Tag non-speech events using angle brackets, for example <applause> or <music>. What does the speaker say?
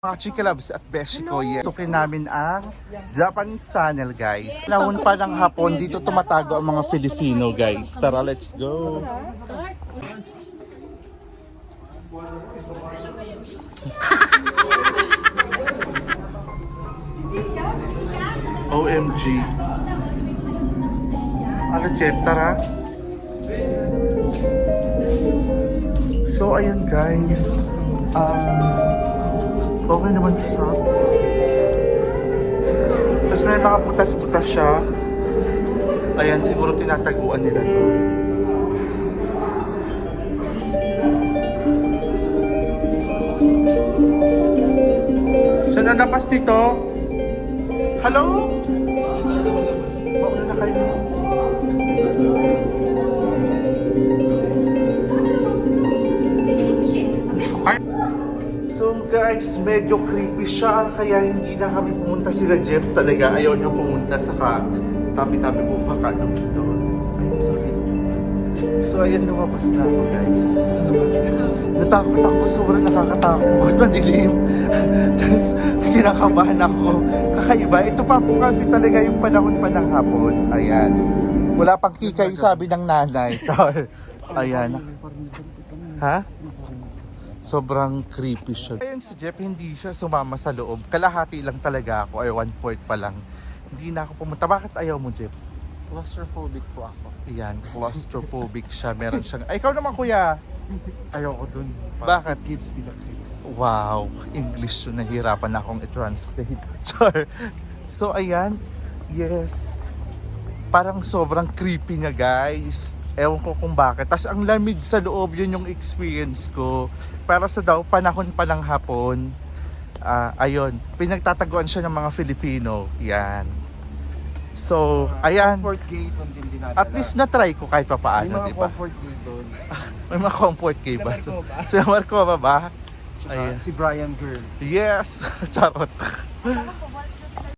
Mga chikalabs at beshi ko, yes. Sukin namin ang Japanese tunnel, guys. Lahon pa ng hapon, dito tumatago ang mga Filipino, guys. Tara, let's go. <laughs> OMG. Ano, Jeff? Tara. So, ayan guys. Um, okay naman siya. Tapos may mga butas-butas siya. Ayan, siguro tinataguan nila to. Saan ang lapas dito? Hello? Mauna na kayo. Guys, medyo creepy siya kaya hindi na kami pumunta sila Jeff talaga. Ayaw niya pumunta saka tabi-tabi po kakalo dito. Ay, sorry. So ayan, lumabas na ako guys. Natakot ako, sobrang nakakatakot. <laughs> Madilim. Tapos kinakabahan ako. Kakaiba. Ito pa po kasi talaga yung panahon pa ng hapon. Ayan. Wala pang kikay sabi ng nanay. <laughs> Char. Ayan. Ha? Sobrang creepy siya. Ayun si Jeff, hindi siya sumama sa loob. Kalahati lang talaga ako, or one-fourth pa lang. Hindi na ako pumunta. Bakit ayaw mo, Jeff? Claustrophobic po ako. Ayan, claustrophobic siya. Meron siyang... Ay, ikaw naman, kuya. Ayoko dun. Bakit? Gives me the creeps. Wow, English yun. Nahirapan akong i-translate. <laughs> Char. So, ayan. Yes. Parang sobrang creepy nga, guys. Ewan ko kung bakit. Tapos ang lamig sa loob, yun yung experience ko. Pero sa daw, panahon pa ng hapon, ah ayun, pinagtataguan siya ng mga Filipino. Yan. So, ayan. Comfort gate doon din dinadala. At least na-try ko kahit pa May paano, mga di ba? comfort gate doon. <laughs> May mga comfort kay ba? Sila Marco ba? <laughs> Sila Marco ba ba? Tsaka Ayan. si Brian Girl. Yes! <laughs> Charot.